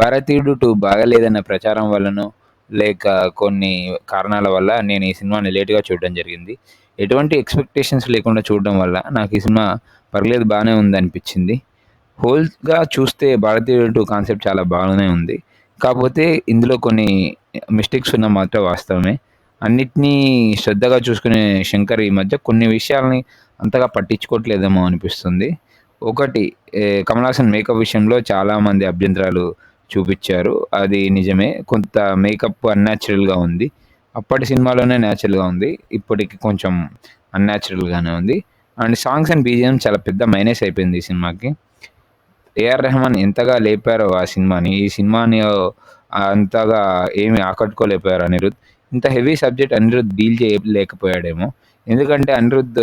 భారతీయుడు టూ బాగలేదన్న ప్రచారం వల్లనో లేక కొన్ని కారణాల వల్ల నేను ఈ సినిమాని లేట్గా చూడడం జరిగింది. ఎటువంటి ఎక్స్పెక్టేషన్స్ లేకుండా చూడడం వల్ల నాకు ఈ సినిమా పర్లేదు బాగానే ఉంది అనిపించింది హోల్గా చూస్తే భారతీయుడు టూ కాన్సెప్ట్ చాలా బాగానే ఉంది. కాకపోతే ఇందులో కొన్ని మిస్టేక్స్ ఉన్న మాత్రం వాస్తవమే. అన్నిటినీ శ్రద్ధగా చూసుకునే శంకర్ ఈ మధ్య కొన్ని విషయాల్ని అంతగా పట్టించుకోవట్లేదేమో అనిపిస్తుంది. ఒకటి కమల్ హాసన్ మేకప్ విషయంలో చాలామంది అభ్యంతరాలు చూపించారు. అది నిజమే. కొంత మేకప్ అన్యాచురల్గా ఉంది. అప్పటి సినిమాలోనే న్యాచురల్గా ఉంది. ఇప్పటికి కొంచెం అన్యాచురల్గానే ఉంది. అండ్ సాంగ్స్ అండ్ బీజిఎం చాలా పెద్ద మైనస్ అయిపోయింది ఈ సినిమాకి. ఏఆర్ రెహమాన్ ఎంతగా లేపారో ఆ సినిమాని ఈ సినిమాని అంతగా ఏమి ఆకట్టుకోలేకపోయారు అనిరుద్. ఇంత హెవీ సబ్జెక్ట్ అనిరుద్ డీల్ చేయలేకపోయాడేమో. ఎందుకంటే అనిరుద్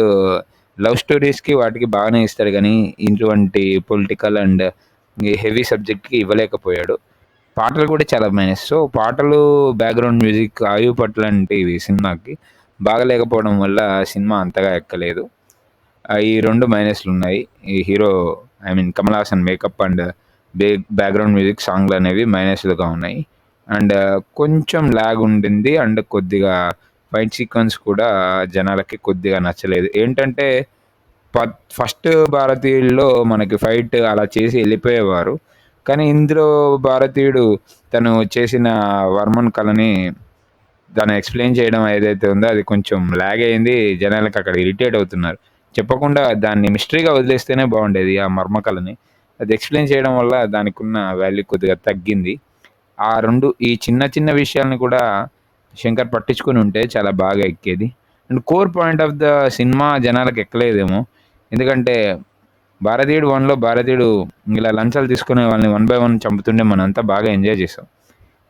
లవ్ స్టోరీస్కి వాటికి బాగానే ఇస్తాడు కానీ ఇటువంటి పొలిటికల్ అండ్ హెవీ సబ్జెక్ట్కి ఇవ్వలేకపోయాడు. పాటలు కూడా చాలా మైనస్ సో పాటలు బ్యాక్గ్రౌండ్ మ్యూజిక్ ఆయు పట్ల ఇవి సినిమాకి బాగలేకపోవడం వల్ల సినిమా అంతగా ఎక్కలేదు. ఈ రెండు మైనస్లు ఉన్నాయి. ఈ hero I mean Kamal Haasan makeup and bay background music సాంగ్లు అనేవి మైనస్లుగా ఉన్నాయి. అండ్ uh, కొంచెం లాగ్ ఉండింది. అండ్ కొద్దిగా ఫైట్ సీక్వెన్స్ కూడా జనాలకి కొద్దిగా నచ్చలేదు. ఏంటంటే ఫస్ట్ భారతీయుల్లో మనకి ఫైట్ అలా చేసి వెళ్ళిపోయేవారు. కానీ ఇందులో భారతీయుడు తను చేసిన వర్మన్ కళని దాన్ని ఎక్స్ప్లెయిన్ చేయడం ఏదైతే ఉందో అది కొంచెం లాగ్ అయింది. జనాలకు అక్కడ ఇరిటేట్ అవుతున్నారు. చెప్పకుండా దాన్ని మిస్టరీగా వదిలేస్తేనే బాగుండేది ఆ మర్మకళని అది ఎక్స్ప్లెయిన్ చేయడం వల్ల దానికి ఉన్న వాల్యూ కొద్దిగా తగ్గింది. ఆ రెండు ఈ చిన్న చిన్న విషయాలను కూడా శంకర్ పట్టించుకొని ఉంటే చాలా బాగా ఎక్కేది. And core point of the cinema జనాలకు ఎక్కలేదేమో. ఎందుకంటే భారతీయుడు వన్లో భారతీయుడు ఇలా లంచాలు తీసుకునే వాళ్ళని వన్ బై వన్ చంపుతుండే మనం అంతా బాగా ఎంజాయ్ చేసాం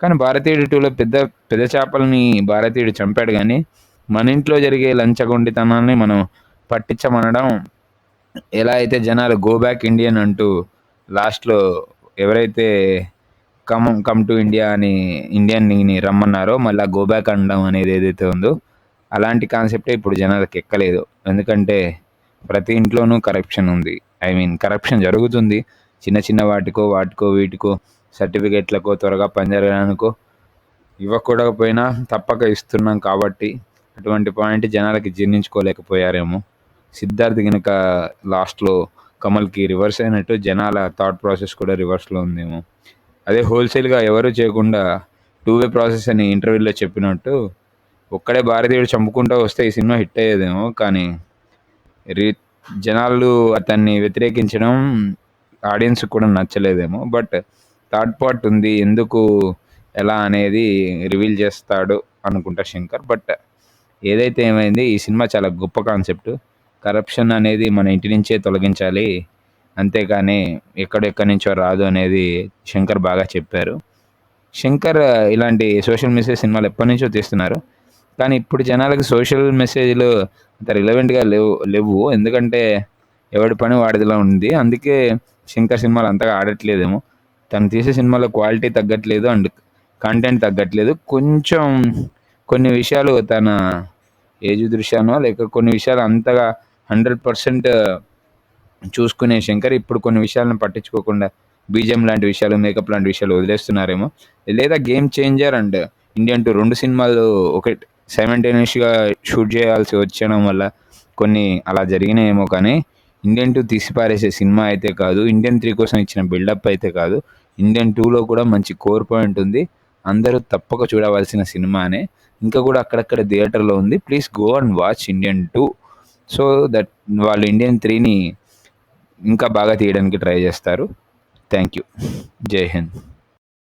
కానీ భారతీయుడు టూలో పెద్ద పెద్ద చేపలని భారతీయుడు చంపాడు కానీ మన ఇంట్లో జరిగే లంచగొండితనాన్ని మనం పట్టించమనడం ఎలా అయితే జనాలు గో బ్యాక్ ఇండియన్ అంటూ లాస్ట్లో ఎవరైతే కమ్ కమ్ టు ఇండియా అని ఇండియన్ని రమ్మన్నారో మళ్ళీ గో బ్యాక్ అనడం అనేది ఏదైతే ఉందో అలాంటి కాన్సెప్టే ఇప్పుడు జనాలకు ఎక్కలేదు. ఎందుకంటే ప్రతి ఇంట్లోనూ కరప్షన్ ఉంది. ఐ మీన్ కరప్షన్ జరుగుతుంది. చిన్న చిన్న వాటికో వాటికో వీటికో సర్టిఫికెట్లకో త్వరగా పనిచేయడానికో ఇవ్వకూడకపోయినా తప్పక ఇస్తున్నాం కాబట్టి అటువంటి పాయింట్ జనాలకి జీర్ణించుకోలేకపోయారేమో. సిద్ధార్థ్ కనుక లాస్ట్లో కమల్కి రివర్స్ అయినట్టు జనాల థాట్ ప్రాసెస్ కూడా రివర్స్లో ఉందేమో. అదే హోల్సేల్గా ఎవరు చేయకుండా టూ వే ప్రాసెస్ అని ఇంటర్వ్యూలో చెప్పినట్టు ఒక్కడే భారతీయుడు చంపుకుంటూ వస్తే ఈ సినిమా హిట్ అయ్యేదేమో కానీ రీ జనాలు అతన్ని వ్యతిరేకించడం ఆడియన్స్ కూడా నచ్చలేదేమో బట్ థర్డ్ పార్ట్ ఉంది ఎందుకు ఎలా అనేది రివీల్ చేస్తాడు అనుకుంటా శంకర్ బట్ ఏదైతే ఏమైంది ఈ సినిమా చాలా గొప్ప కాన్సెప్ట్. కరప్షన్ అనేది మన ఇంటి నుంచే తొలగించాలి అంతేకాని ఎక్కడెక్కడి నుంచో రాదు అనేది శంకర్ బాగా చెప్పారు. శంకర్ ఇలాంటి సోషల్ మెసేజ్ సినిమాలు ఎప్పటి నుంచో తీస్తున్నారు. కానీ ఇప్పుడు జనాలకు సోషల్ మెసేజ్లు అంత రిలవెంట్గా లేవు లేవు. ఎందుకంటే ఎవడి పని వాడిదిలా ఉంది. అందుకే శంకర్ సినిమాలు అంతగా ఆడట్లేదేమో. తను తీసే సినిమాలో క్వాలిటీ తగ్గట్లేదు అండ్ కంటెంట్ తగ్గట్లేదు. కొంచెం కొన్ని విషయాలు తన ఏజ్ దృశ్యానో లేక కొన్ని విషయాలు అంతగా హండ్రెడ్ పర్సెంట్ చూసుకునే శంకర్ ఇప్పుడు కొన్ని విషయాలను పట్టించుకోకుండా బీజం లాంటి విషయాలు మేకప్ లాంటి విషయాలు వదిలేస్తున్నారేమో. లేదా game changer and Indian two రెండు సినిమాలు ఒకటి సైమెంటేనియస్గా షూట్ చేయాల్సి వచ్చడం వల్ల కొన్ని అలా జరిగినాయేమో కానీ ఇండియన్ టూ తీసిపారేసే సినిమా అయితే కాదు ఇండియన్ త్రీ కోసం ఇచ్చిన బిల్డప్ అయితే కాదు ఇండియన్ టూలో కూడా మంచి కోర్ పాయింట్ ఉంది. అందరూ తప్పక చూడవలసిన సినిమానే. ఇంకా కూడా అక్కడక్కడ థియేటర్లో ఉంది. Please go and watch Indian two so that వాళ్ళు ఇండియన్ త్రీని ఇంకా బాగా తీయడానికి ట్రై చేస్తారు. థ్యాంక్ యూ జై హింద్